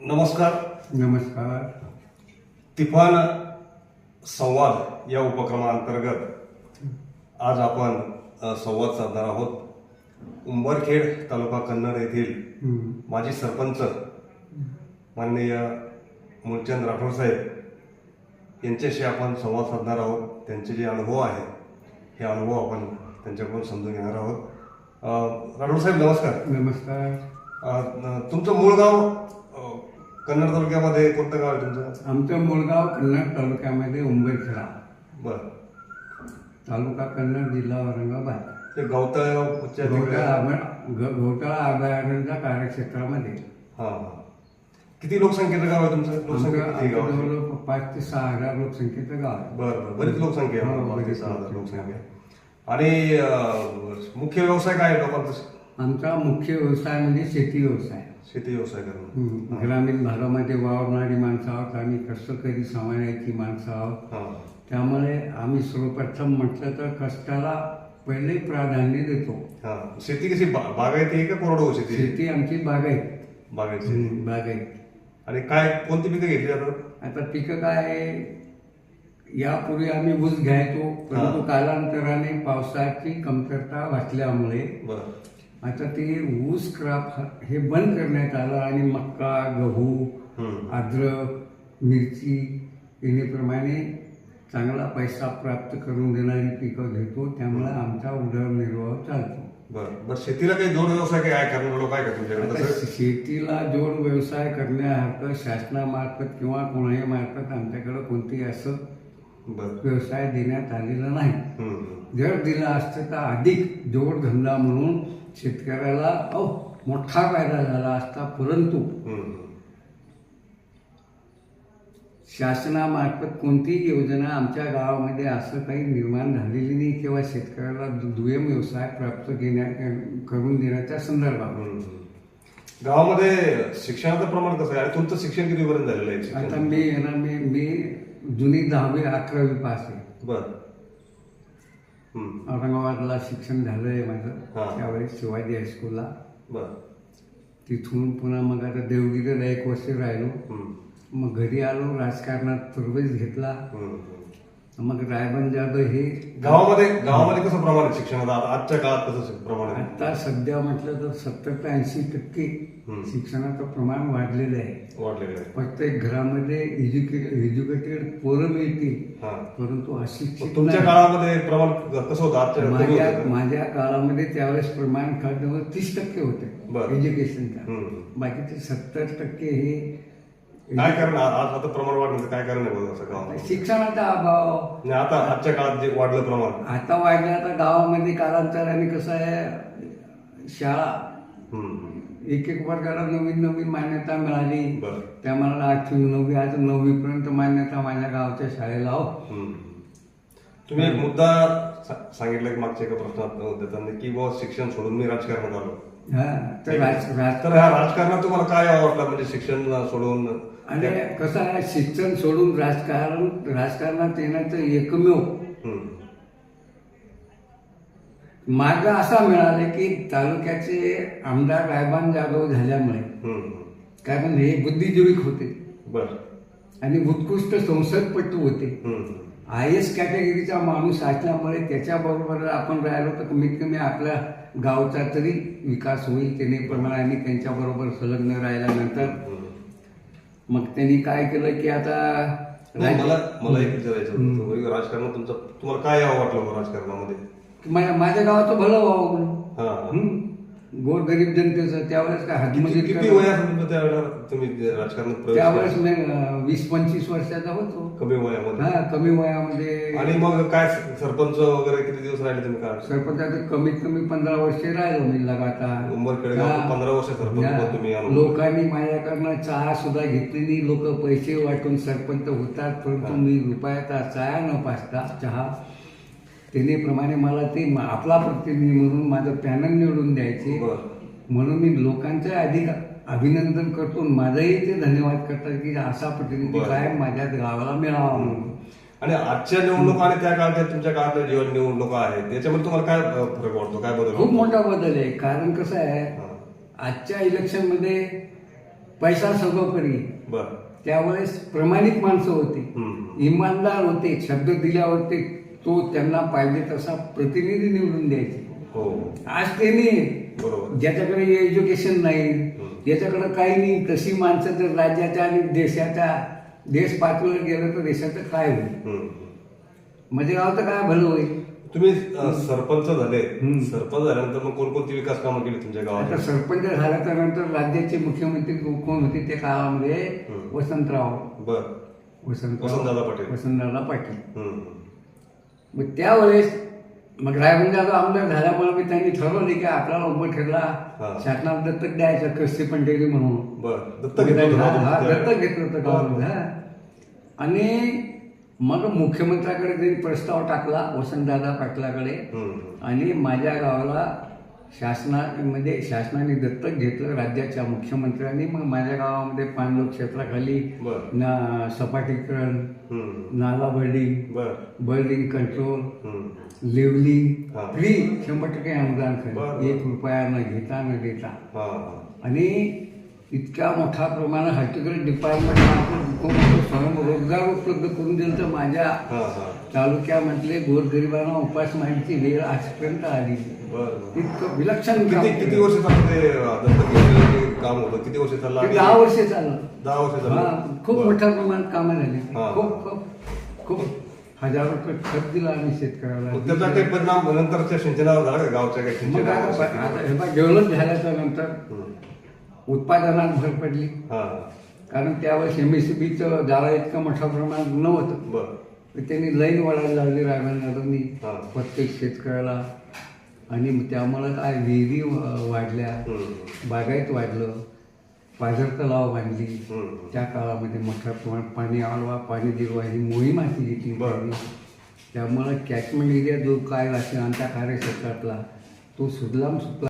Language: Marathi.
नमस्कार. नमस्कार. तिफान संवाद या उपक्रमाअंतर्गत आज आपण संवाद साधणार आहोत. उंबरखेड तालुका कन्नड येथील. माजी सरपंच माननीय मूलचंद राठोड साहेब यांच्याशी आपण संवाद साधणार आहोत. त्यांचे जे अनुभव आहे हे अनुभव आपण त्यांच्याकडून समजून घेणार आहोत. राठोड साहेब नमस्कार. नमस्कार. तुमचं मूळ गाव? कन्नड तालुक्यामध्ये कोणतं गाव आहे तुमचं? आमचं मूळगाव कन्नड तालुक्यामध्ये उंबरखेडा. बरं. तालुका कन्नड जिल्हा औरंगाबाद. ते गवताच्या तिकडे घोटाळा अभय- ग- घोटाळा अभयारण्याच्या कार्यक्षेत्रामध्ये. हा हा. किती लोकसंख्येचं गाव आहे तुमचं? लोकसंख्या आमचं किती गाव आमचं आहे? जवळजवळ पाच ते सहा हजार लोकसंख्येचं गाव आहे. बरं बरं. बरीच लोकसंख्या आहे. हो, पाच ते बरीच सहा हजार लोकसंख्या. आणि अं, मुख्य व्यवसाय काय आहे लोकांचा? आमचा मुख्य व्यवसाय म्हणजे शेती व्यवसाय. शेती व्यवसाय हम्म. ग्रामीण भागामध्ये वावरणारी माणसं आहोत आम्ही कष्टकरी समाजाची माणसं आहोत. त्यामुळे आम्ही सर्वप्रथम म्हटलं तर कष्टाला पहिले प्राधान्य देतो. शेती कशी? बागायती आहे का कोरडवाहू शेती? शेती आमची बागायत बागायती बागायत आणि काय कोणती पिकं घेतली जातात आता पिकं काय आहे? यापूर्वी आम्ही ऊस घ्यायचो. परंतु. कालांतराने पावसाची कमतरता वाचल्यामुळे बरं. आता ते ऊस क्रॉप हे बंद करण्यात आलं आणि मक्का गहू. अद्रक मिरची येण्याप्रमाणे चांगला पैसा प्राप्त करून देणारी पिकं घेतो. त्यामुळे आमचा उदरनिर्वाह चालतो. बरं. बरं शेतीला काही जोड व्यवसाय काय आहे? करणारे लोक आहे का तुमच्याकडे? आता तसं शेतीला जोड व्यवसाय करण्यासारखं शासनामार्फत किंवा कोणाही मार्फत आमच्याकडे कोणतेही असं व्यवसाय देण्यात आलेला नाही. हम्म. जर दिला असतं तर अधिक जोडधंदा म्हणून शेतकऱ्याला अहो, मोठा फायदा झाला असता परंतु. शासनामार्फत कोणतीही योजना आमच्या गावामध्ये असं काही निर्माण झालेली नाही किंवा शेतकऱ्याला दुय्यम व्यवसाय प्राप्त घेण्या करून देण्याच्या संदर्भात. गावामध्ये शिक्षणाचं प्रमाण कसं आहे तुमचं शिक्षण कितीपर्यंत झालेलं आहे आता मी ना मी मी जुनी दहावी अकरावी पास आहे बरं. औरंगाबादला शिक्षण झालंय हा. माझं त्यावेळेस शिवाजी हायस्कूलला बरं तिथून पुन्हा मग आता देवगिरीला एक वर्ष राहिलो. मग घरी आलो राजकारणात प्रवेश घेतला. मग रायबन जाधव हे गावामध्ये गावामध्ये कसं प्रमाण आहे शिक्षणाचं आता आजच्या काळात कसं शिक- प्रमाण आहे आता सध्या म्हटलं तर सत्तर ते ऐंशी टक्के. शिक्षणाचं प्रमाण वाढलेलं आहे प्रत्येक घरामध्ये एज्युके एज्युकेटेड पोरं मिळतील हा परंतु अशिक्षित तुमच्या नाही. काळामध्ये प्रमाण कसं होतं आजच्या कमी माझ्या होतं का? माझ्या काळामध्ये त्यावेळेस प्रमाण खाद्यावर तीस टक्के होते बरं. एज्युकेशनचा हम्म. बाकीचे सत्तर टक्के हे काय कारण? आ- आता प्रमाण वाढण्याचं काय कारण आहे बघा असं गावामध्ये शिक्षणाचा अभाव. आणि आता आजच्या काळात जे वाढलं प्रमाण. आता वाढलं आता गावामध्ये कालांतराने कसं आहे शाळा. हम्म. एक एक वर्गाला नवीन नवीन मान्यता मिळाली. बरं. त्यामुळे आठवी नववी आज नववी पर्यंत मान्यता माझ्या गावच्या शाळेला हो. हम्म. तुम्ही एक मुद्दा सा- सांगितला की मागच्या एका प्रश्नात देताना की बुवा शिक्षण सोडून मी राजकारणात आलो. तर तर ह्या राजकारणात तुम्हाला काय आवडलं म्हणजे शिक्षण सोडून आणि कसं आहे शिक्षण सोडून राजकारण राजकारणात येण्याचं एकमेव. मार्ग असा मिळाला की तालुक्याचे आमदार रायबान जाधव झाल्यामुळे. कारण हे बुद्धिजीविक होते बरं आणि उत्कृष्ट संसदपटू होते. आय एस कॅटेगरीचा माणूस असल्यामुळे त्याच्याबरोबर आपण राहिलो तर कमीत कमी आपल्या गावचा तरी विकास होईल त्याने त्यांच्याबरोबर संलग्न राहिल्यानंतर. मग त्यांनी काय केलं की आता मला मला एक विचारायचं होतं. तुम्ही राजकारणात तुमचं तुम्हाला काय वाटलं राजकारणामध्ये? माझ्या गावाचं भलं व्हावं? गोरगरीब जनतेचं त्यावेळेस काय हातमजुरी किती त्यावेळेला तुम्ही राजकारणात प्रवेश त्यावेळेस केला? मी अं, वीस पंचवीस वर्षाचा होतो कमी वयामध्ये हा कमी वयामध्ये आणि मग काय सरपंच वगैरे किती दिवस राहिले तुम्ही काय सरपंचाचं कमीत कमी पंधरा वर्षे राहिलो मी लगातार उंबरखेड गावात हा. पंधरा वर्ष सरपंच हा. तुम्ही अनुभव. लोकांनी माझ्याकडनं चहा सुद्धा घेतलेली लोक पैसे वाटून सरपंच होतात परंतु मी रुपयाचा चहा न पाचता चहा त्यानेप्रमाणे मला ते आपला प्रतिनिधी म्हणून माझं पॅनल निवडून द्यायचे. म्हणून मी लोकांचं अधिक अभिनंदन करतो माझंही ते धन्यवाद करतात की असा प्रतिनिधी. कायम माझ्या गावाला मिळावा म्हणून आणि आजच्या निवडणुका आणि त्या काळच्या तुमच्या काळातल्या जीवन निवडणुका आहेत याच्यामध्ये तुम्हाला काय फरक वाटतो काय बदल खूप? मोठा बदल आहे कारण कसं आहे. आजच्या इलेक्शनमध्ये पैसा सर्वोपरी त्यावेळेस प्रामाणिक माणसं होती. इमानदार होते शब्द दिल्यावर ते तो त्यांना पाहिजे तसा प्रतिनिधी निवडून द्यायचे. हो. आज ते नाही. ज्याच्याकडे एज्युकेशन नाही ज्याच्याकडे काही नाही तशी माणसं जर राज्याच्या आणि देशाच्या देश पातळीवर गेलं तर देशाचं काय होईल. म्हणजे गावचं काय भलं होईल? तुम्ही सरपंच झाले. सरपंच झाल्यानंतर मग कोणकोणती विकास कामं केली तुमच्या गावात? सरपंच झाल्याच्यानंतर राज्याचे मुख्यमंत्री कोण होते त्या काळामध्ये. वसंतराव. बर. वसंतराव. वसंतदादा पाटील. वसंतदादा पाटील. मग त्यावेळेस मग रायबंजाचा आमदार झाल्यामुळे मी त्यांनी ठरवले की आपल्याला उभं ठरला. शासनाला दत्तक द्यायचं कस्ती पंढरी म्हणून दत्तक घेतलं होतं हा. आणि मग मुख्यमंत्र्याकडे त्यांनी प्रस्ताव टाकला वसंतदादा पाटलाकडे. आणि माझ्या गावाला शासना म्हणजे शासनाने दत्तक घेतलं राज्याच्या मुख्यमंत्र्यांनी मग माझ्या गावामध्ये पाणलोक क्षेत्राखाली ना सपाटीकरण. नाला बर्डिंग बर बर्डिंग कंट्रोल. लेवलिंग. फ्री शंभर टक्के अनुदान. खरं एक रुपया न घेता न देता. आणि इतक्या मोठ्या प्रमाणात हॉर्टिकल्चर डिपार्टमेंट स्वयंरोजगार उपलब्ध करून दिलं तर माझ्या तालुक्यामधले गोरगरिबांना उपासमारीची वेळ आजपर्यंत आली. इतकं विलक्षण किती किती. वर्ष चाललं काम होतं? किती वर्ष चाललं? दहा वर्ष चाललं. दहा वर्ष हा, चाललं खूप. मोठ्या प्रमाणात कामं झाली. खूप खूप खूप हजार रुपये खत दिला आम्ही शेतकऱ्याला. त्याचा काही परिणाम नंतरच्या सिंचनावर झाला का? गावच्या काही सिंचनावर? डेव्हलप झाल्याच्यानंतर. उत्पादनात भर पडली. हा. कारण त्यावेळेस एम एस बीचं जाळं इतकं मोठ्या प्रमाणात नव्हतं बर. त्यांनी लाईन वाढायला लावली रायगंगावरनी हा. प्रत्येक शेतकऱ्याला. आणि त्यामुळं काय विहिरी वाढल्या. बागायत वाढलं. पाझर तलाव बांधली. त्या काळामध्ये मोठ्या प्रमाणात पाणी आळवा पाणी जिरवा ही मोहीम हाती घेतली. त्यामुळं कॅचमेंट एरिया जो काय असेल आमच्या कार्यक्षेत्रातला तो सुजलाम सुफलाम